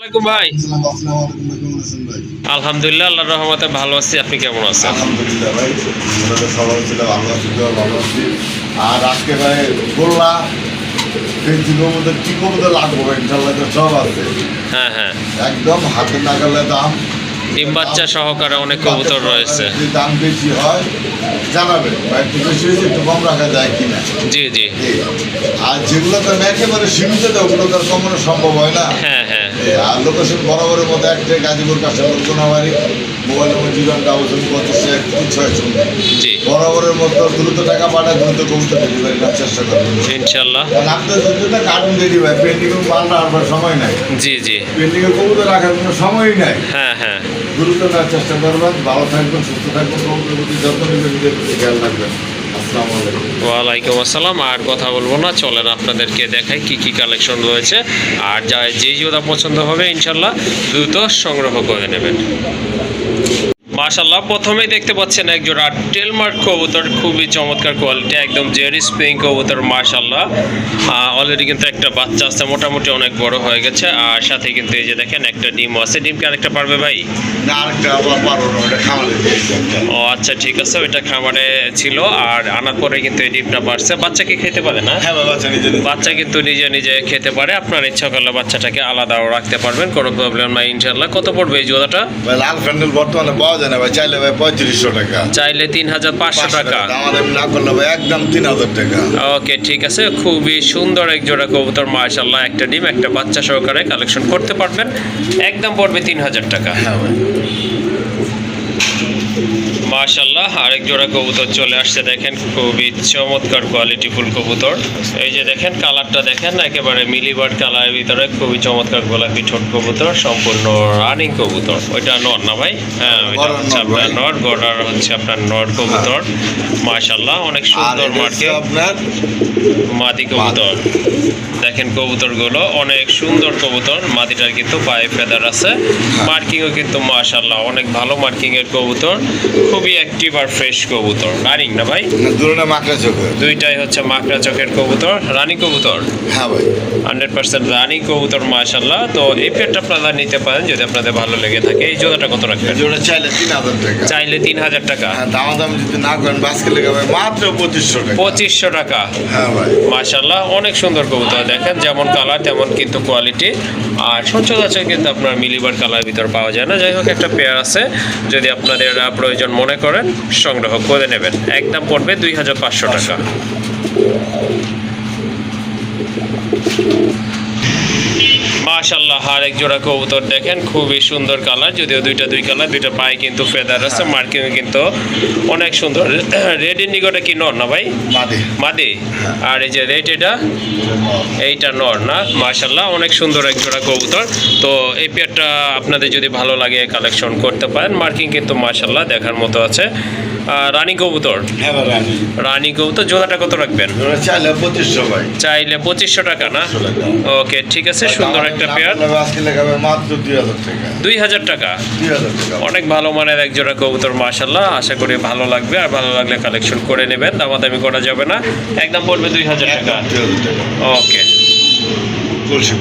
ভাই। আলহামদুলিল্লাহ আল্লাহর রহমতে ভালো আছি। আপনি কেমন আছেন? আলহামদুলিল্লাহ ভাই সবাই ছিল ভালো আছি ভালো আছি। আর আজকে ভাই গোল্লা লাগবো ইনশাল্লাহ তো সব আছে। হ্যাঁ হ্যাঁ। একদম হাতে নাগালে দাম। ডিম বাচ্চা সহকারে অনেক কবুতর রয়েছে। দাম বেশি হয় জানাবেন। একটু কম রাখা যায় কিনা? জি জি। আর যেগুলো তো একেবারে সীমিত ওগুলো তো কমানো সম্ভব হয় না। হ্যাঁ হ্যাঁ। আর লোকেশন বরাবরের মধ্যে একটা গাজীপুর কাছে Konabari mobile number zero double পঁচিশ এক তিন ছয় শূন্য। জি। বরাবরের মতো দ্রুত টাকা পাঠায় দ্রুত কবুতর ডেলিভারি করার চেষ্টা করবেন। ইনশাল্লাহ। কারণ আপনার যদি কার্টুন রেডি পেন্ডিং মাল রাখার সময় নাই। জি জি। পেন্ডিং কবুতর রাখার কোনো সময়ই নাই। হ্যাঁ হ্যাঁ। দ্রুত দেওয়ার চেষ্টা করবেন ভালো থাকবেন, সুস্থ থাকবেন কবুতর প্রতি যত্ন নেবেন নিজের প্রতি খেয়াল রাখবেন। ওয়ালাইকুম আসসালাম, আর কথা বলব না, চলেন আপনাদেরকে দেখাই কি কি কালেকশন রয়েছে। আর যা যেই জোড়া পছন্দ হবে, ইনশাল্লাহ দ্রুত সংগ্রহ করে নেবেন। মাশাল্লাহ প্রথমেই দেখতে পাচ্ছেন এক জোড়া টেলমার্ক কবুতর খুবই চমৎকার কোয়ালিটি একদম জেরি স্প্রিং কবুতর মাশাল্লাহ অলরেডি কিন্তু একটা বাচ্চা আছে মোটামুটি অনেক বড় হয়ে গেছে। আর সাথে কিন্তু এই যে দেখেন একটা ডিম আছে। ডিমকে আরেকটা পারবে ভাই? না আরেকটা পারব একটা। ও আচ্ছা ঠিক আছে ওইটা খামারে ছিল। আর আনার পরে কিন্তু এই ডিমটা পারছে বাচ্চা কি খেতে পারে না? হ্যাঁ বাচ্চা কিন্তু নিজে নিজে খেতে পারে। আপনার ইচ্ছা করলে বাচ্চাটাকে আলাদাও রাখতে পারবেন কোনো প্রবলেম নাই ইনশাল্লাহ কত পড়বে এই জোড়াটা? লাল ফ্যান্ডেল বর্তমানে পাওয়া যায় না ভাই চাইলে ভাই পঁয়ত্রিশশো টাকা। চাইলে তিন হাজার পাঁচশো টাকা। আমাদের না করলে ভাই একদম তিন হাজার টাকা। ওকে ঠিক আছে খুবই সুন্দর এক জোড়া কবুতর মাশাল্লাহ একটা ডিম একটা বাচ্চা সহকারে কালেকশন করতে পারবেন। একদম পড়বে তিন হাজার টাকা। হ্যাঁ ভাই। মাশাল্লাহ আরেক জোড়া কবুতর চলে আসছে দেখেন খুবই চমৎকার কোয়ালিটি ফুল কবুতর। এই যে দেখেন কালারটা দেখেন একেবারে মিলিবার্ড কালারের ভিতরে খুবই চমৎকার গোলাপি ঠোঁট কবুতর সম্পূর্ণ রানিং কবুতর। ওইটা নর না ভাই? হ্যাঁ ওইটা গড়ার হচ্ছে আপনার ভাই। নর গড়ার হচ্ছে আপনার নর কবুতর। মাশাল্লাহ অনেক সুন্দর মার্কে আপনার মাদি কবুতর। দেখেন কবুতরগুলো অনেক সুন্দর কবুতর। মাদিটার কিন্তু পায়ে ফেদার আছে। মার্কিংও কিন্তু মাশাল্লাহ অনেক ভালো মার্কিং এর কবুতর। খুবই অ্যাক্টিভ আর ফ্রেশ কবুতর। রানিং না ভাই? দুটো মাকড়া চোখে। দুইটাই হচ্ছে মাকড়া চোখের কবুতর রানী কবুতর? হ্যাঁ ভাই। হান্ড্রেড পার্সেন্ট রানী কবুতর মাশাল্লাহ তো এই পেটটা আপনারা নিতে পারেন যদি আপনাদের ভালো লেগে থাকে। এই জোড়াটা কত রাখবেন? জোড়া চাইলে তিন হাজার টাকা। চাইলে তিন হাজার টাকা। হ্যাঁ দাম দাম যদি না করেন বাসকে লেগে ভাই মাত্র পঁচিশশো টাকা। পঁচিশশো টাকা। হ্যাঁ ভাই। মাশাল্লাহ অনেক সুন্দর কবুতর দেখেন। যেমন কালার তেমন কিন্তু কোয়ালিটি আর সচরাচর কিন্তু আপনার মিলিবার কালার ভিতর পাওয়া যায় না। যাই হোক একটা পেয়ার আছে। যদি আপনাদের প্রয়োজন মনে করেন সংগ্রহ করে নেবেন। একদম পড়বে দুই হাজার পাঁচশো টাকা। মাশাল্লাহ আর এক জোড়া কবুতর দেখেন খুবই সুন্দর কালার যদিও দুইটা দুই কালার দুইটা পায়ে কিন্তু ফেদার আছে মার্কিং কিন্তু অনেক সুন্দর। রেড ইন্ডিগোটা কি নর না ভাই? মাদি। মাদি? আর এই যে রেড এটা? এইটা নর না? মাশাল্লাহ অনেক সুন্দর এক জোড়া কবুতর। তো এই পেয়ারটা আপনাদের যদি ভালো লাগে কালেকশন করতে পারেন মার্কিং কিন্তু মাশাল্লাহ দেখার মতো আছে। রানী কবুতর? হ্যাঁ রানি। কবুতর জোড়াটা কত রাখবেন? চাইলে পঁচিশশো টাকা না? ওকে ঠিক আছে সুন্দর একটা পেয়ার। দুই হাজার টাকা। অনেক ভালো মানের এক জোড়া কবুতর মাশাল্লাহ আশা করি ভালো লাগবে আর ভালো লাগলে কালেকশন করে নেবেন। দামাদামি করা যাবে না। একদম পড়বে দুই হাজার টাকা। দুই হাজার টাকা। ওকে। তুলসী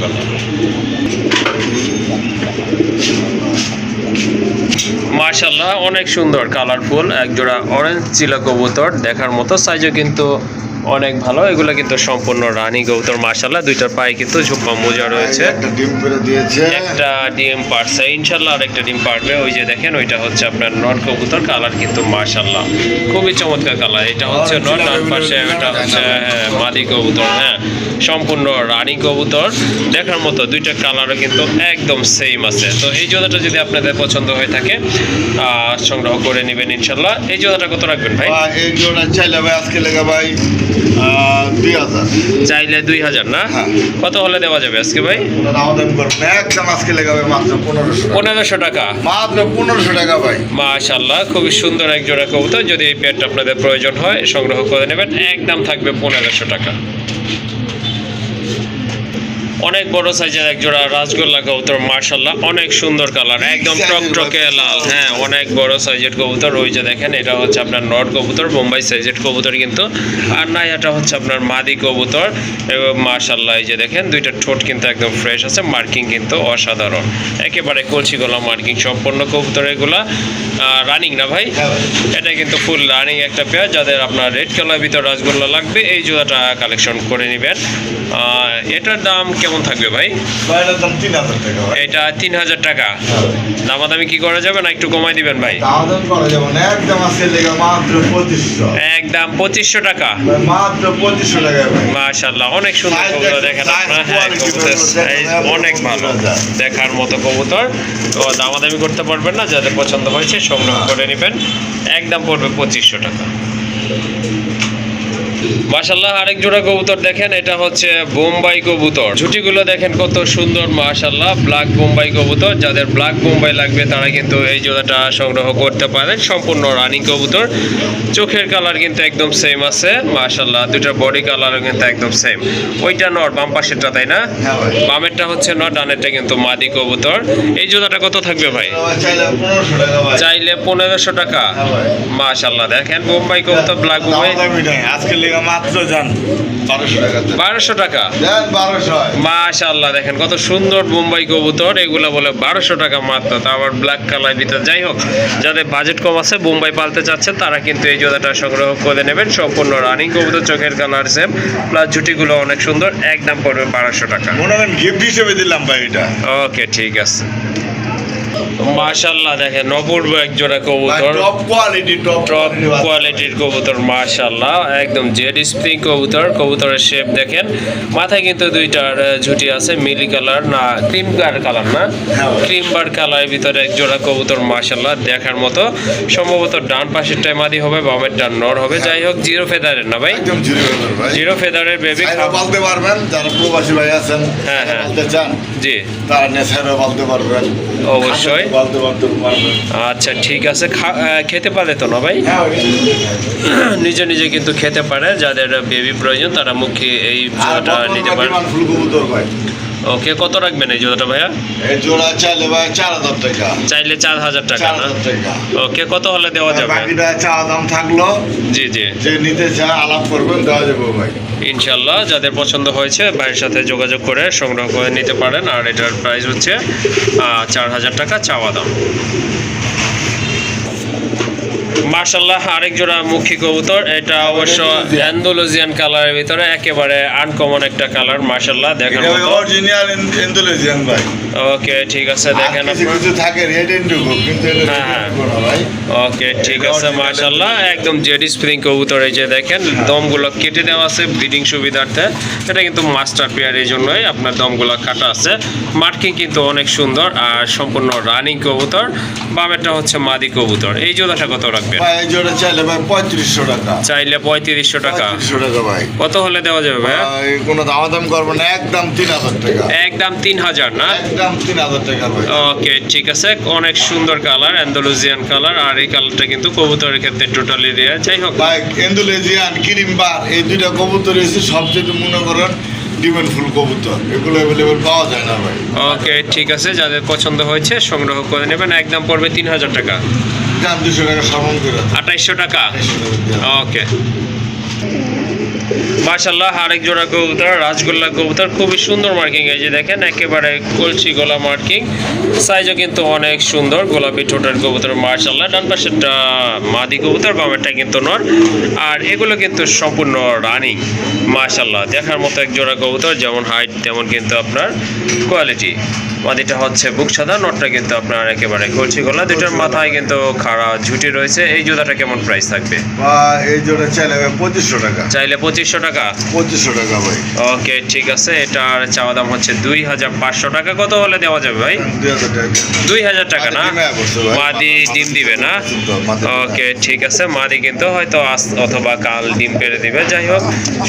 মার্শাল্লাহ অনেক সুন্দর কালারফুল একজোড়া অরেঞ্জ চিলা কবুতর দেখার মতো সাইজও কিন্তু অনেক ভালো। এগুলো কিন্তু সম্পূর্ণ রানী কবুতর মার্শাল্লাহ দুইটার পায়ে কিন্তু ঝুপা মোজা রয়েছে। একটা ডিম করে দিয়েছে। একটা ডিম পারছে। ইনশাল্লাহ আর একটা ডিম পারবে। ওই যে দেখেন ওইটা হচ্ছে আপনার নট কবুতর। কালার কিন্তু মার্শাল্লাহ খুবই চমৎকার কালার। এটা হচ্ছে নট আর পাশে এটা হচ্ছে হ্যাঁ, মাদি কবুতর হ্যাঁ। সম্পূর্ণ রানী কবুতর। দেখার মতো দুইটা কালারও কিন্তু একদম সেম আছে। তো এই জোড়াটা যদি আপনাদের পছন্দ হয়ে থাকে সংগ্রহ করে নেবেন ইনশাল্লাহ এই জোড়াটা কত রাখবেন ভাই এই জোড়া চাইলে ভাই আজকে লেগে ভাই দুই হাজার। চাইলে দুই হাজার না? হ্যাঁ। কত হলে দেওয়া যাবে আজকে ভাই? আবেদন করবেন একদম আজকে লেগে মাত্র পনেরোশো পনেরোশো টাকা। মাত্র পনেরোশো টাকা ভাই। মাশাল্লাহ খুবই সুন্দর এক জোড়া কবুতর। যদি এই পেয়ারটা আপনাদের প্রয়োজন হয় সংগ্রহ করে নেবেন। একদম থাকবে পনেরোশো টাকা। অনেক বড় সাইজের এক জোড়া রাজগোল্লা কবুতর মার্শাল্লাহ অনেক সুন্দর কালার একদম টকটকে লাল। হ্যাঁ অনেক বড় সাইজের কবুতর। ওই যে দেখেন এটা হচ্ছে আপনার নট কবুতর বোম্বাই সাইজের কবুতর কিন্তু। আর না এটা হচ্ছে আপনার মাদি কবুতর। এবং মার্শাল্লাহ এই যে দেখেন দুইটা ঠোঁট কিন্তু একদম ফ্রেশ আছে মার্কিং কিন্তু অসাধারণ। একেবারে কলসি গলা মার্কিং সম্পূর্ণ কবুতর এগুলা। রানিং না ভাই? হ্যাঁ এটা কিন্তু ফুল রানিং একটা পেয়ার যাদের আপনার রেড কালার ভিতর রাসগোল্লা লাগবে এই জোড়াটা কালেকশন করে নেবেন। এটার দাম কেমন থাকবে ভাই? এটা তিন হাজার টাকা। হ্যাঁ। দামাদামি কি করা যাবে না একটু কমাই দিবেন ভাই? একদম পঁচিশশো। টাকা। মাশাল্লাহ অনেক সুন্দর কবুতর দেখেন, হ্যাঁ অনেক ভালো। দেখার মতো কবুতর। তো দামাদামি করতে পারবেন না যাদের পছন্দ হয়েছে সংগ্রহ। করে নেবেন। একদম পড়বে পঁচিশশো টাকা। মাশাল্লাহ আরেক জোড়া কবুতর দেখেন এটা হচ্ছে বোম্বাই কবুতর। ঝুটিগুলো দেখেন কত সুন্দর মাশাল্লাহ ব্ল্যাক বোম্বাই কবুতর। যাদের ব্ল্যাক বোম্বাই লাগবে তারা কিন্তু এই জোড়াটা সংগ্রহ করতে পারেন। সম্পূর্ণ রানিং কবুতর। চোখের কালার কিন্তু একদম সেম আছে মাশাল্লাহ দুটার বডি কালারও কিন্তু একদম সেম ওইটা নর বাম পাশেরটা তাই না? হ্যাঁ বামেরটা হচ্ছে নর ডানেরটা কিন্তু মাদি কবুতর। এই জোড়াটা কত থাকবে ভাই? চাইলে পনেরোশো টাকা হ্যাঁ ভাই। মাশাল্লাহ দেখেন বোম্বাই কবুতর ব্ল্যাক বোম্বাই। আজকে মাত্র যান। বারোশো টাকা মাশাল্লাহ দেখেন কত সুন্দর বোম্বাই কবুতর। এগুলো বলে বারোশো টাকা মাত্র তা আবার ব্ল্যাক কালার ভিতর। যাই হোক যাদের বাজেট কম আছে পালতে চাচ্ছেন তারা কিন্তু এই জোড়াটা সংগ্রহ করে নেবেন। সম্পূর্ণ রানিং কবুতর চোখের কালার সেম প্লাস জুটিগুলো অনেক সুন্দর একদম পড়বে বারোশো টাকা। মনে গিফট হিসেবে দিলাম ভাই এটা। ওকে ঠিক আছে। মাশাল্লাহ দেখেন অপূর্ব এক জোড়া কবুতর। টপ কোয়ালিটি টপ টপ কোয়ালিটির কবুতর মাশাল্লাহ একদম জেড স্প্রিং কবুতর কবুতরের শেপ দেখেন। মাথায় কিন্তু দুইটার ঝুটি আছে মিলি কালার না ক্রিম বার কালার না? হ্যাঁ। ক্রিম বার কালারের ভিতরে এক জোড়া কবুতর মাশাল্লাহ দেখার মতো। সম্ভবত ডান পাশেরটাই মাদি হবে বামের ডান নর হবে। যাই হোক জিরো ফেদারের না ভাই? একদম জিরো ভাই। জিরো ফেদারের বেবি পালতে পারবেন যারা প্রবাসী ভাই আছেন হ্যাঁ, হ্যাঁ। জি। তারা নেশারও পালতে পারবেন। অবশ্যই। আচ্ছা ঠিক আছে। খেতে পারে তো না ভাই? হ্যাঁ নিজে নিজে কিন্তু খেতে পারে। যাদের বেবি প্রয়োজন তারা মুখে এই নিতে পারে। ওকে কত রাখবেন এই জোড়াটা ভাইয়া? এই জোড়া চাইলে ভাই চার হাজার টাকা। চাইলে চার হাজার টাকা না? ওকে কত হলে দেওয়া যাবে? বাকিটা চা দাম থাকল জি জি। যে নিতে চায় আলাপ করবেন দেওয়া যাবে ভাই। ইনশাল্লাহ যাদের পছন্দ হয়েছে ভাইয়ের সাথে যোগাযোগ করে সংগ্রহ করে নিতে পারেন। আর এটার প্রাইস হচ্ছে চার হাজার টাকা চাওয়া দাম। মার্শাল্লাহ আরেক জোড়া মুখী কবুতর। এটা অবশ্য অ্যান্ডোলজিয়ান কালারের ভিতরে একেবারে আনকমন একটা কালার মার্শাল্লাহ এটা অরিজিনাল ইন্দোনেশিয়ান ভাই। ওকে ঠিক আছে দেখেন কিছু থাকে রেড ইন্ডিগো কিন্তু হ্যাঁ, হ্যাঁ। ওকে ঠিক আছে মাশাল্লাহ একদম জেডি স্প্রিং কবুতর এই যে দেখেন দমগুলো কেটে দেওয়া আছে ব্রিডিং সুবিধার্থে। এটা কিন্তু মাস্টার পেয়ার এই জন্যই আপনার দমগুলো কাটা আছে। মার্কিং কিন্তু অনেক সুন্দর আর সম্পূর্ণ রানিং কবুতর। বামেরটা হচ্ছে মাদি কবুতর। এই জোড়াটা কত রাখবেন? ভাই এই জোড়া চাইলে ভাই পঁয়ত্রিশশো টাকা। চাইলে পঁয়ত্রিশশো টাকা। পঁয়ত্রিশশো টাকা ভাই। কত হলে দেওয়া যাবে ভাই কোনো করব না একদম তিন হাজার টাকা। একদম তিন হাজার না? একদম তিন হাজার টাকা ভাই। ওকে ঠিক আছে। অনেক সুন্দর কালার অ্যান্ডালুজিয়ান কালার আর এই কালারটা কিন্তু কবুতরের ক্ষেত্রে টোটালি রেয়ার যাই হোক। ভাই এন্দুলেজিয়ান কিরিমবার এই দুইটা কবুতর এসে সবচেয়ে মনে করেন ডিমেন্ড ফুল কবুতর। এগুলো অ্যাভেলেবেল পাওয়া যায় না ভাই। ওকে ঠিক আছে। যাদের পছন্দ হয়েছে সংগ্রহ করে নেবেন। একদম পড়বে তিন হাজার টাকা। দাম দুশো টাকা সামন করে আঠাইশশো টাকা? ওকে। মাশাল্লাহ আরেক জোড়া কবুতর রাজগোল্লা কবুতর। খুবই সুন্দর মার্কিং এই যে দেখেন একেবারে কলসি গলা মার্কিং সাইজও কিন্তু অনেক সুন্দর গোলাপি ঠোঁটের কবুতর মার্শাল্লাহ ডান পাশেরটা মাদি কবুতর বামেরটা কিন্তু নর। আর এগুলো কিন্তু সম্পূর্ণ রানিং মাশাল্লাহ দেখার মতো এক জোড়া কবুতর যেমন হাইট তেমন কিন্তু আপনার কোয়ালিটি মাদিটা হচ্ছে বুক সাদা নটটা কিন্তু আপনার একেবারে কলসি গলা দুটার মাথায় কিন্তু খাড়া ঝুটি রয়েছে। এই জুতাটা কেমন প্রাইস থাকবে? এই জোড়া চাইলে পঁচিশশো টাকা। চাইলে পঁচিশশো টাকা? পঁচিশশো টাকা ভাই। ওকে ঠিক আছে। এটার চাওয়া দাম হচ্ছে দুই হাজার পাঁচশো টাকা। কত হলে দেওয়া যাবে ভাই? দুই হাজার টাকা। দুই হাজার টাকা না? মাদি ডিমে দিবে না? ওকে ঠিক আছে। মাদি কিন্তু হয়তো আজ অথবা কাল ডিম পেরে দিবে। যাই হোক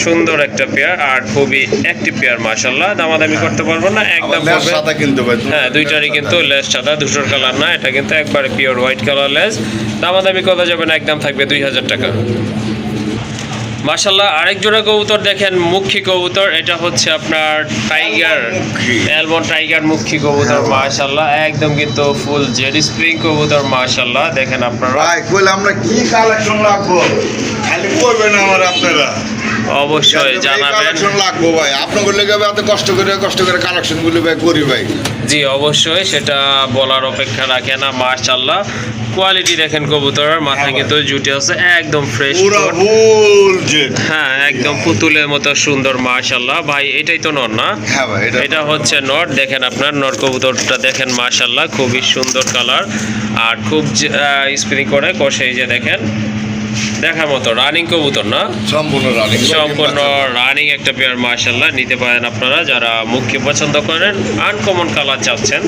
সুন্দর একটা পেয়ার আর খুবই অ্যাক্টিভ পেয়ার মাসাল্লাহ দামাদামি করতে পারব না একদম সাদা কিনতে হ্যাঁ দুইটারই কিন্তু লেস সাদা দুটোর কালার না এটা কিন্তু একবারে পিওর হোয়াইট কালার লেস। দামাদামি কত যাবে না একদম থাকবে দুই হাজার টাকা। মাশাল্লাহ আরেক জোড়া কবুতর দেখেন মুখী কবুতর এটা হচ্ছে আপনার টাইগার। অ্যালবন টাইগার মুখী কবুতর। মাশাল্লাহ একদম কিন্তু ফুল জেড স্প্রিং কবুতর মাশাল্লাহ দেখেন আপনারা। আমরা কি কালেকশন রাখব? খালি করবেন আমার আপনারা। অবশ্যই জানাবেন। লাগবো ভাই। আপনাদের লেগে এত কষ্ট করে কষ্ট করে কালেকশনগুলো ভাই করি ভাই। জি অবশ্যই সেটা বলার অপেক্ষা রাখে না মাশাল্লাহ কোয়ালিটি দেখেন কবুতরের মাথায় হ্যাঁ কিন্তু জুটে আছে একদম ফ্রেশ হ্যাঁ একদম পুতুলের মতো সুন্দর মাশাল্লাহ ভাই এটাই তো নর না? হ্যাঁ ভাই এটা হচ্ছে নট দেখেন আপনার নট কবুতরটা দেখেন মাশাল্লাহ খুবই সুন্দর কালার আর খুব স্প্রিং করে কষে এই যে দেখেন। দেখার মতো রানিং কবুতর না? সম্পূর্ণ রানিং সম্পূর্ণ রানিং একটা পেয়ার মার্শাল্লাহ নিতে পারেন আপনারা যারা মুখকে পছন্দ করেন আনকমন কালার চাচ্ছেন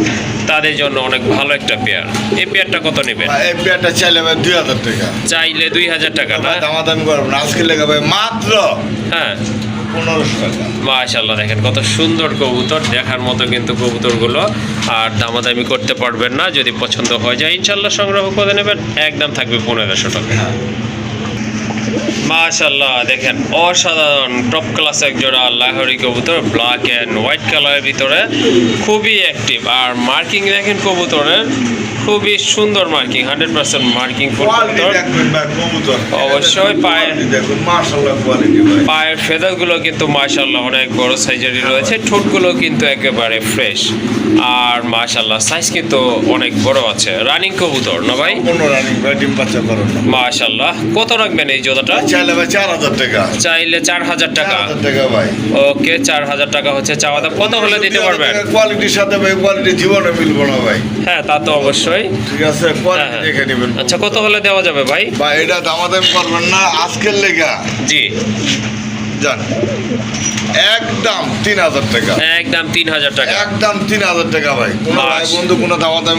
তাদের জন্য অনেক ভালো একটা পেয়ার এই পেয়ারটা কত নেবেন? এই পেয়ারটা চাইলে ভাই দুই হাজার টাকা। চাইলে দুই হাজার টাকা না? দামাদামি করব না। আজকে লেগে ভাই মাত্র হ্যাঁ। মাশাল্লাহ দেখেন কত সুন্দর কবুতর। দেখার মতো কিন্তু কবুতরগুলো আর দামাদামি করতে পারবেন না। যদি পছন্দ হয়ে যায় ইনশাল্লাহ সংগ্রহ করে নেবেন। একদম থাকবে পনেরোশো টাকা। মাশাল্লাহ দেখেন, অসাধারণ টপ ক্লাস এক জোড়া লাহরি কবুতর ব্ল্যাক অ্যান্ড হোয়াইট কালারের ভিতরে, খুবই অ্যাক্টিভ আর মার্কিং দেখেন কবুতরের খুবই সুন্দর marking hundred percent marking full অবশ্যই পায়ের পায়ের ফেদারগুলো কিন্তু মাশাল্লাহ অনেক বড় সাইজেরই রয়েছে ঠোঁটগুলো কিন্তু একেবারে ফ্রেশ আর মাশাল্লাহ সাইজ কিন্তু অনেক বড় আছে। রানিং কবুতর না ভাই? মাশাল্লাহ কত রাখবেন এই জোড়াটা চাইলে ভাই চার হাজার টাকা। চাইলে চার হাজার টাকা। হাজার টাকা ভাই। ওকে চার হাজার টাকা হচ্ছে চাওয়া দাম। কত হলে দিতে পারবেন? কোয়ালিটির সাথে ভাই কোয়ালিটি জীবনে মিলবো না ভাই। হ্যাঁ তা তো অবশ্যই। ঠিক আছে হ্যাঁ, কোয়ালিটি হ্যাঁ। দেখে নেবেন। আচ্ছা কত হলে দেওয়া যাবে ভাই? ভাই এটা দামাদামি করবেন না আজকের লেগা। জি। জান একদম তিন হাজার টাকা। একদম তিন হাজার টাকা। একদম তিন হাজার টাকা ভাই। কোনো ভাই বন্ধু কোনো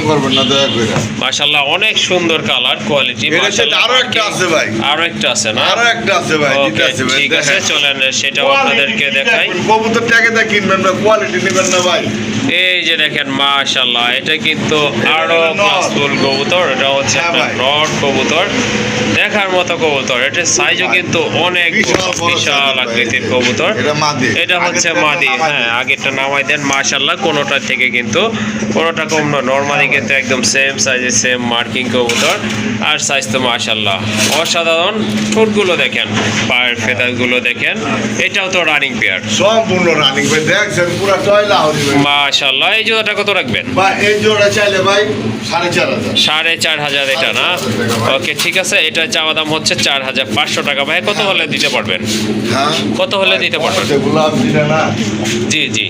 করবেন না দয়া করে। মাশাল্লাহ অনেক সুন্দর কালার কোয়ালিটি আরও একটা আছে ভাই। আরও একটা আছে না? আরও একটা আছে ভাই দিতে আছে ভাই ঠিক আছে চলেন সেটাও আপনাদেরকে দেখাই। কবুতর টাকে কিনবেন না কোয়ালিটি নেবেন না ভাই। এই যে দেখেন মাশাল্লাহ এটা কিন্তু আরও। ক্লাসফুল কবুতর এটা হচ্ছে হ্যাঁ নট কবুতর দেখার মতো কবুতর এটার সাইজও কিন্তু অনেক বিশাল। আকৃতির কবুতর। এটা হচ্ছে মাদি হ্যাঁ। আগেরটা নামাই দেন মাশাল্লাহ কোনোটা থেকে কিন্তু কোনোটা কম নয় নর্মালি কিন্তু একদম সেম সাইজে সেম মার্কিং কবুতর আর সাইজ তো মাশাল্লাহ অসাধারণ ঠোঁটগুলো দেখেন পায়ের ফেদারগুলো দেখেন এটাও তো রানিং পেয়ার সম্পূর্ণ রানিং ভাই দেখছেন পুরো টয়লা হরি ভাই মাশাল্লাহ এই জোড়াটা কত রাখবেন? ভাই এই জোড়া চাইলে ভাই সাড়ে চার হাজার। সাড়ে চার হাজার এটা না? ওকে ঠিক আছে এটা চাওয়া দাম হচ্ছে চার হাজার পাঁচশো টাকা। ভাই কত হলে দিতে পারবেন? হ্যাঁ। কত হলে দিতে পারবেন? গোলাপ দিলে না? জি জি।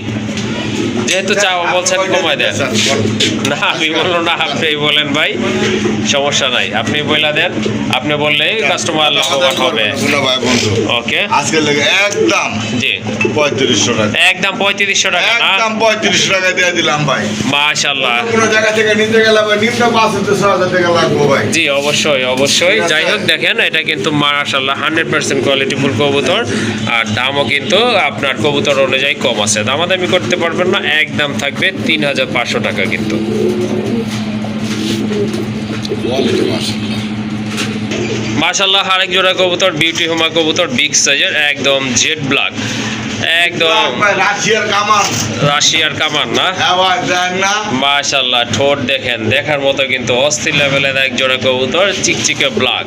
যেহেতু চাওয়া বলছেন কমায় দেন। না আমি বলল না আপনি বলেন ভাই সমস্যা নাই। আপনি বইলা দেন আপনি বললেই কাস্টমার লাভবান হবে। ওকে। আজকে লেগে একদম জি। পঁয়ত্রিশশো টাকা। একদম পঁয়ত্রিশশো টাকা না? একদম পঁয়ত্রিশশো টাকা দিয়ে দিলাম ভাই। মাশাল্লাহ কোনো জায়গা থেকে নিতে গেলে ভাই নিম্ন পাঁচ হতে ছ হাজার টাকা লাগবো ভাই। জি অবশ্যই অবশ্যই। যাই হোক দেখেন এটা কিন্তু মাশাল্লাহ হান্ড্রেড পার্সেন্ট কোয়ালিটি ফুল কবুতর। আর দামও কিন্তু আপনার কবুতর অনুযায়ী কম আছে। দামাদামি করতে পারবেন না একদম থাকবে তিন হাজার পাঁচশো টাকা কিন্তু। মাশাল্লাহ আরেক জোড়া কবুতর বিউটি হোমা কবুতর বিগ সাইজের একদম জেড ব্ল্যাক একদম রাশিয়ার কামান। রাশিয়ার কামান না? হ্যাঁ না? মাশাল্লাহ ঠোঁট দেখেন দেখার মতো কিন্তু অস্থির লেভেলের এক জোড়া কবুতর চিকচিকে ব্ল্যাক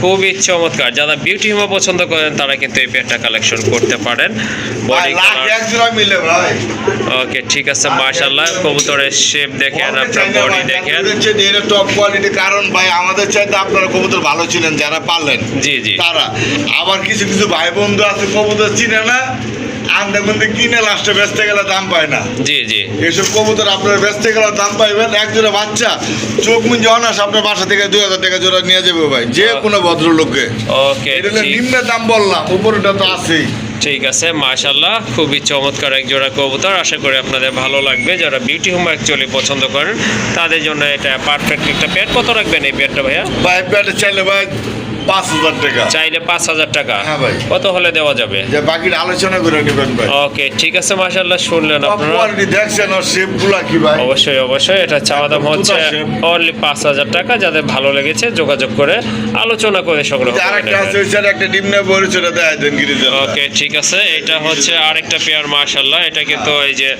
খুবই চমৎকার। যারা বিউটি হিমা পছন্দ করেন তারা কিন্তু এই পেয়ারটা কালেকশন করতে পারেন। বডি লাখ এক জোড়া মিলে ভাই। ওকে ঠিক আছে মাশাআল্লাহ। কবুতরের শেপ দেখেন আপনার বডি দেখেন। এটা টপ কোয়ালিটি কারণ ভাই আমাদের চাইতে আপনারা কবুতর ভালো ছিলেন যারা পারলেন। জি জি। তারা। আবার কিছু কিছু ভাই বন্ধু আছে কবুতর চিনে না। কিনে লাস্টে বেচতে গেলে দাম পায় না। জি জি। এসব কবুতর আপনার বেচতে গেলে দাম পাইবেন। এক জোড়া বাচ্চা চোখ মুঞ্জে অনাস আপনার বাসা থেকে দুই হাজার টাকা জোড়া নিয়ে যাবে ভাই যে কোনো ভদ্রলোককে। ওকে দাম বললাম উপরটা তো আছেই। ঠিক আছে মাশাল্লাহ খুবই চমৎকার এক জোড়া কবুতর। আশা করি আপনাদের ভালো লাগবে। যারা বিউটি হোম অ্যাকচুয়ালি পছন্দ করেন তাদের জন্য এটা পারফেক্ট একটা পেয়ার কত রাখবেন এই পেটটা ভাইয়া? ভাই পেটে চাইলে ভাই পাঁচ হাজার টাকা। চাইলে পাঁচ হাজার টাকা। হ্যাঁ ভাই। কত হলে দেওয়া যাবে? যে বাকিটা আলোচনা করে নেবেন ভাই। ওকে ঠিক আছে মাশাল্লাহ শুনলেন আপনারা। কোয়ালিটি দেখছেন আর শেপগুলা কি ভাই? অবশ্যই অবশ্যই এটা চাওয়া দাম হচ্ছে অনলি পাঁচ হাজার টাকা যাদের ভালো লেগেছে যোগাযোগ করে আলোচনা করে সংগ্রহ করে একটা আছে side একটা ডিম নিয়ে বড় ছোট দেয় দেন গিরিজা ওকে ঠিক আছে এটা হচ্ছে আরেকটা পেয়ার মার্শাল্লাহ এটা কিন্তু এই যে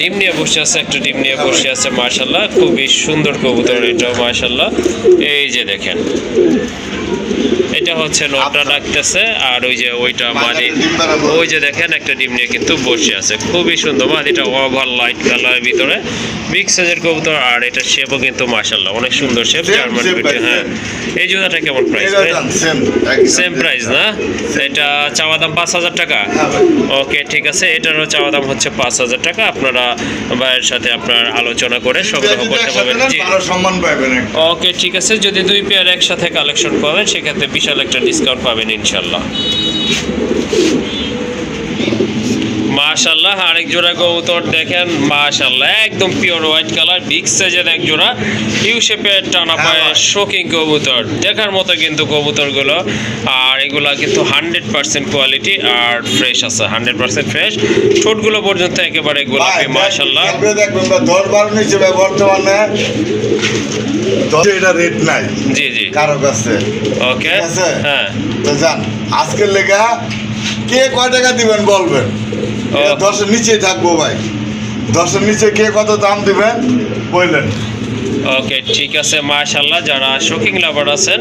ডিম নিয়ে বসে আছে একটা ডিম নিয়ে বসে আছে মার্শাল্লাহ খুবই সুন্দর কবুতর এটাও মার্শাল্লাহ এই যে দেখেন। এটা হচ্ছে নটা ডাকতেছে আর ওই যে ওইটা বানাবো। ওই যে দেখেন একটা ডিম নিয়ে কিন্তু বসে আছে। খুবই সুন্দর। মাদিটা ওভার লাইট কালারের ভিতরে। বিগ সাইজের কবুতর আর এটা শেপও কিন্তু মার্শাল্লাহ অনেক সুন্দর শেপ জার্মান বিউটি হ্যাঁ। এই জোড়াটা কেমন প্রাইস এটা সেম প্রাইস না? এটা চাওয়া দাম পাঁচ হাজার টাকা? হ্যাঁ ওকে ঠিক আছে। এটারও চাওয়া দাম হচ্ছে পাঁচ হাজার টাকা। আপনারা ভাইয়ের সাথে আপনার আলোচনা করে সংগ্রহ করতে পারবেন। জি। ভালো সম্মান পাবেন ওকে ঠিক আছে। যদি দুই পেয়ার একসাথে কালেকশন করেন সেক্ষেত্রে বিশাল একটা ডিসকাউন্ট পাবেন ইনশাল্লাহ। মাশাল্লাহ আরেক জোড়া কবুতর দেখেন মাশাল্লাহ একদম পিওর হোয়াইট কালার বিগ সাইজের এক জোড়া ইউ শেপের টানা হ্যাঁ পায়ে শোকিং কবুতর দেখার মতো কিন্তু কবুতরগুলো আর এগুলা কিন্তু হান্ড্রেড পার্সেন্ট কোয়ালিটি আর ফ্রেশ আছে হান্ড্রেড পার্সেন্ট ফ্রেশ ঠোঁটগুলো পর্যন্ত একেবারে গোলাপি মাশাল্লাহ। বর্তমানে। এটা রেট নাই জি জি। কারও কাছে। ওকে ঠিক আছে? হ্যাঁ। তো যান আজকের লেখা কে কয় টাকা দিবেন বলবেন? ও। দশের নিচেই থাকব ভাই। দশের নিচে কে কত দাম দিবেন বললেন। ওকে ঠিক আছে মাশাল্লাহ যারা শোকিং লাভার আছেন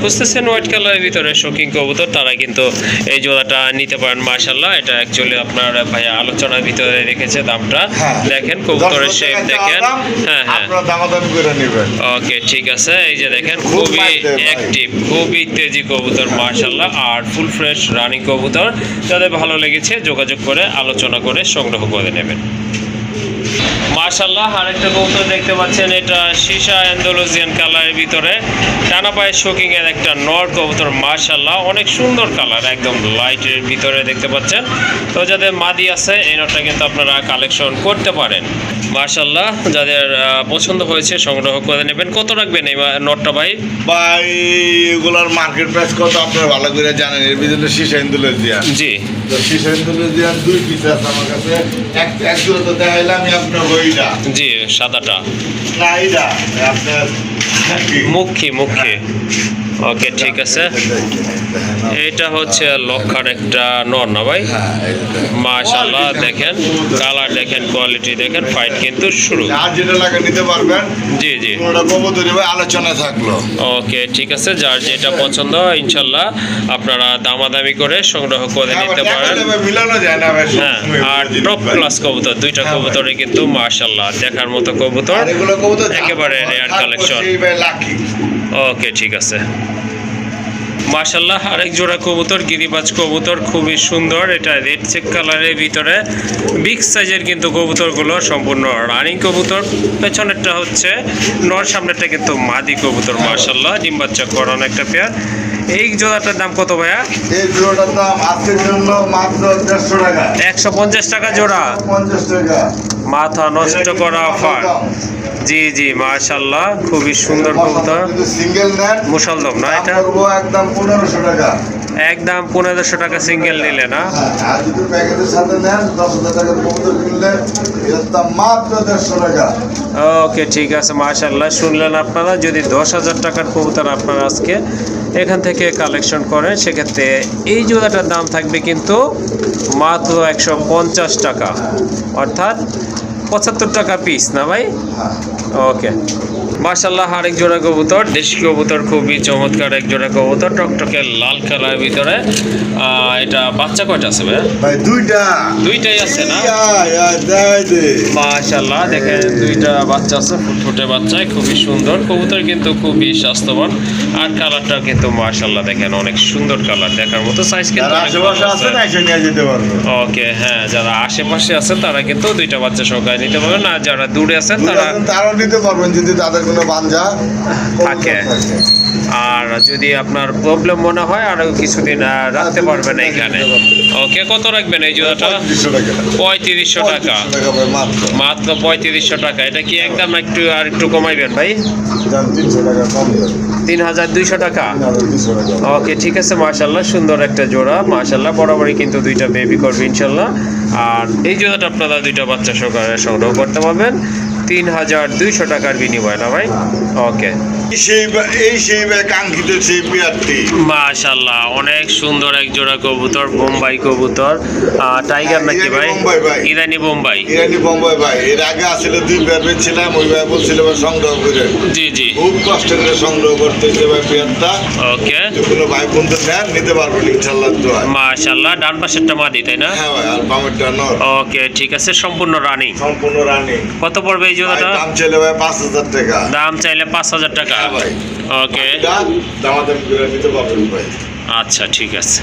খুঁজতেছেন হোয়াইট কালারের ভিতরে শোকিং কবুতর তারা কিন্তু এই জোড়াটা নিতে পারেন মাশাল্লাহ এটা অ্যাকচুয়ালি আপনার ভাইয়া আলোচনার ভিতরে রেখেছে দামটা। হ্যাঁ। দেখেন কবুতরের শেপ দেখেন। হ্যাঁ হ্যাঁ। আপনারা দামাদামি করে নেবেন। ওকে ঠিক আছে এই যে দেখেন খুবই অ্যাক্টিভ খুবই তেজি কবুতর মার্শাল্লাহ আর ফুল ফ্রেশ রানিং কবুতর যাদের ভালো লেগেছে যোগাযোগ করে আলোচনা করে সংগ্রহ করে নেবেন। মার্শাল্লাহ আরেকটা কবুতর দেখতে পাচ্ছেন এটা সীসা অ্যান্ডোলজিয়ান কালারের ভিতরে। ডানা পায়ের শোকিং এর একটা নর কবুতর মার্শাল্লাহ অনেক সুন্দর কালার একদম লাইটের ভিতরে দেখতে পাচ্ছেন। তো যাদের মাদি আছে এই নটটা কিন্তু আপনারা কালেকশন করতে পারেন। মার্শাল্লাহ যাদের পছন্দ হয়েছে সংগ্রহ করে নেবেন। কত রাখবেন এই নটটা ভাই? ভাই এগুলার মার্কেট প্রাইস কত? আপনারা ভালো করে জানেন এর ভিতরে ইন্দুলের দিয়া জি। তো ইন্দুলের দিয়া দুই পিস আছে আমার কাছে। এক এক দুটো তো দেখাইলাম আপনার জি সাদাটা। না এইটা আপনার মুখী। মুখী ওকে ঠিক আছে। এটা হচ্ছে লক্ষার একটা নর না ভাই? মাশাল্লাহ দেখেন কালার দেখেন কোয়ালিটি দেখেন ফাইট কিন্তু শুরু। আর যেটা লাগে নিতে পারবেন জি জি। আলোচনা থাকল। ওকে ঠিক আছে যার যেটা পছন্দ ইনশাল্লাহ আপনারা দামাদামি করে সংগ্রহ করে হ্যাঁ, নিতে পারেন। হ্যাঁ আর টপ ক্লাস কবুতর দুইটা হ্যাঁ, কবুতরে কিন্তু মাশাল্লাহ দেখার মতো কবুতর একেবারে রেয়ার কালেকশন ওকে, ঠিক আছে। মার্শাল্লাহ আরেক জোড়া কবুতর, গিরিবাজ কবুতর, খুবই সুন্দর। এটা রেড চেক কালারের ভিতরে বিগ সাইজের কিন্তু কবুতরগুলো সম্পূর্ণ রানিং কবুতর। পেছনেরটা হচ্ছে, নর সামনেরটা কিন্তু মাদি কবুতর মার্শাল্লাহ ডিম বাচ্চা করানো একটা পেয়ার এই জোড়াটার দাম কত ভাইয়া? এই জোড়াটার দাম আজকের জন্য মাত্র দেড়শো টাকা। একশো পঞ্চাশ টাকা জোড়া? পঞ্চাশ টাকা। মাথা নষ্ট করা অফার। জি জি মার্শাল্লাহ খুবই সুন্দর কবুতর। সিঙ্গেল নেন মুসলদম না এটা? একদম পনেরোশো টাকা। একদম পনেরোশো টাকা সিঙ্গেল নিলে না? ওকে ঠিক আছে মাশাল্লাহ শুনলেন আপনারা, যদি দশ হাজার টাকার কবুতর আপনারা আজকে এখান থেকে কালেকশন করেন, সেক্ষেত্রে এই জোড়াটার দাম থাকবে কিন্তু মাত্র একশো পঞ্চাশ টাকা। অর্থাৎ পঁচাত্তর টাকা পিস না ভাই? ওকে মার্শাল্লাহ আরেক জোড়া কবুতর দেশি কবুতর খুবই চমৎকার এক জোড়া কবুতর টকটকে লাল কালার ভিতরে। এটা বাচ্চা কয়টা আছে ভাই দুইটা। দুইটাই আছে না। মাশাল্লাহ দেখেন দুইটা বাচ্চা আছে ফুটফুটে বাচ্চা খুবই সুন্দর। কবুতর কিন্তু খুবই স্বাস্থ্যবান আর কালারটা কিন্তু মাশাল্লাহ দেখেন অনেক সুন্দর কালার দেখার মতো। সাইজ কিন্তু আছে। আছে। ওকে হ্যাঁ যারা আশেপাশে আছেন তারা কিন্তু দুইটা বাচ্চা সহকারে নিতে পারবেন আর যারা দূরে আছেন তারা নিতে পারবেন যদি তাদের কোনো বাঞ্জা থাকে। আর যদি আপনার প্রবলেম মনে হয় আরও কিছুদিন রাখতে পারবেন এখানে ওকে কত রাখবেন এই জোড়াটা? পঁয়ত্রিশশো টাকা। মাত্র। পঁয়ত্রিশশো টাকা। এটা কি একদম একটু আর একটু কমাইবেন ভাই? তিন হাজার দুইশো টাকা? ওকে ঠিক আছে মাশাল্লাহ সুন্দর একটা জোড়া। মাশাল্লাহ বরাবরই কিন্তু দুইটা বেবি করবে ইনশাল্লাহ। আর এই জোড়াটা আপনারা দুইটা বাচ্চা সহকারে সংগ্রহ করতে পারবেন। তিন হাজার দুইশো টাকার বিনিময় না ভাই? ওকে মাশাল্লাহ অনেক সুন্দর এক জোড়া কবুতর বোম্বাই কবুতর। টাইগার নাকি ভাই? ইরানি বোম্বাই। ইরানি বোম্বাই ভাই। এর আগে আসলে দুই পেয়ার ছিলাম ওই ভাই বলছিল সংগ্রহ করে। জি জি। খুব কষ্ট করে সংগ্রহ করতেছে ভাই পেয়ারটা ওকে কোনো ভাই বন্ধু নেন নিতে পারবেন ইনশাল্লাহ দোয়া মাশাল্লাহ ডান পাশেরটা মাদি তাই না? হ্যাঁ ভাই আর বামেরটা নর। ওকে ঠিক আছে সম্পূর্ণ রানিং সম্পূর্ণ রানিং কত পড়বে এই জোড়াটা দাম চলে ভাই পাঁচ হাজার টাকা। দাম চাইলে পাঁচ হাজার টাকা। হ্যাঁ ভাই। ওকে। এটা করে নিতে পারবেন ভাই। আচ্ছা ঠিক আছে।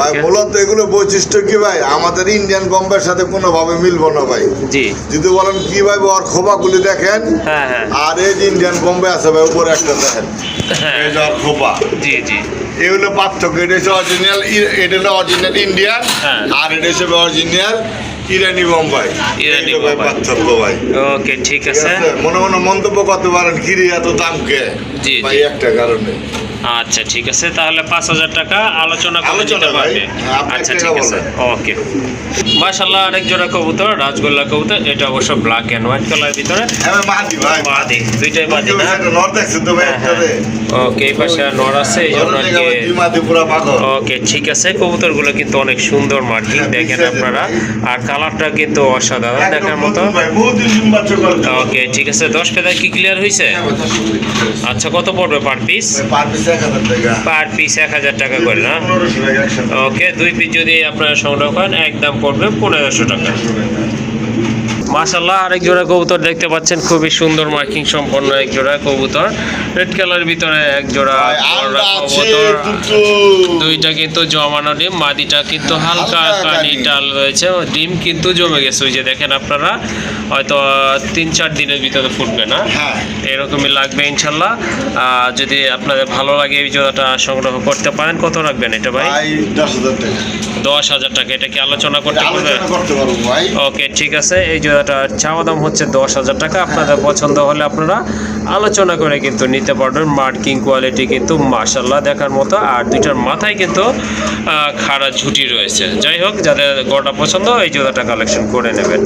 ভাই মূলত এগুলো বৈশিষ্ট্য কি ভাই? আমাদের ইন্ডিয়ান বোম্বের সাথে কোনোভাবে মিলবো না ভাই। জি। যদি বলেন কি ভাই ওর খোপাগুলি দেখেন। হ্যাঁ হ্যাঁ। আর এই যে ইন্ডিয়ান বোম্বে আছে ভাই উপরে একটা দেখেন। এই যে ওর খোপা। জি জি। এই পার্থক্য। এটা হচ্ছে অরিজিনাল এটা হলো অরিজিনাল ইন্ডিয়ান। আর এটা হচ্ছে অরিজিনাল ইরানি বোম্বাই। ইরানি বোম্বাই। পার্থক্য ভাই। ওকে ঠিক আছে? মনে মনে মন্তব্য করতে পারেন কিরি এত দাম কে? ভাই একটা কারণে। আচ্ছা ঠিক আছে। তাহলে পাঁচ হাজার টাকা আলোচনা করে দিতে পারবে। হ্যাঁ, আচ্ছা ঠিক আছে। ওকে। মাশাল্লাহ আরেক জোড়া কবুতর রাজগোল্লা কবুতর। এটা অবশ্য ব্ল্যাক এন্ড হোয়াইট কালার ভিতরে। হ্যাঁ মাদি ভাই। বাদে দুইটাই বাদে না? দেখছেন তো ভাই হ্যাঁ, হ্যাঁ। ওকে এই পাশে নর আছে এই জন্য মাদি ওকে ঠিক আছে। কবুতরগুলো কিন্তু অনেক সুন্দর মার্কিং হ্যাঁ, দেখেন আপনারা। আর কালারটা কিন্তু অসাধারণ দেখার মতো। ওকে ঠিক আছে। দশ পেদা কি ক্লিয়ার হয়েছে আচ্ছা কত পড়বে per piece per piece per piece এক হাজার টাকা করে না? ওকে দুই পিস যদি আপনারা সংগ্রহ করেন একদম পড়বে পনেরোশো টাকা। মাশাল্লাহ আরেক জোড়া কবুতর দেখতে পাচ্ছেন খুবই সুন্দর মার্কিং সম্পন্ন এক জোড়া কবুতর। রেড কালার ভিতরে এক জোড়া কবুতর। দুইটা কিন্তু জমানো ডিম মাদিটা কিন্তু হালকা হালকা কানি কানি। টাল রয়েছে। ডিম কিন্তু জমে গেছে ওই যে দেখেন আপনারা হয়তো তিন চার দিনের ভিতরে ফুটবে না। হ্যাঁ। এরকমই লাগবে ইনশাল্লাহ আর যদি আপনাদের ভালো লাগে এই জোড়াটা সংগ্রহ করতে পারেন কত রাখবেন এটা ভাই? ভাই দশ হাজার টাকা। দশ হাজার টাকা এটা কি আলোচনা করতে পারবে? ওকে ঠিক আছে এই জোড়াটা চাওয়া দাম হচ্ছে দশ হাজার টাকা আপনাদের পছন্দ হলে আপনারা আলোচনা করে কিন্তু নিতে পারবেন মার্কিং কোয়ালিটি কিন্তু মার্শাল্লাহ দেখার মতো আর দুইটার মাথায় কিন্তু খারাপ খাড়া ঝুটি রয়েছে। যাই হোক যাদের গড়টা পছন্দ এই জোড়াটা কালেকশন করে নেবেন।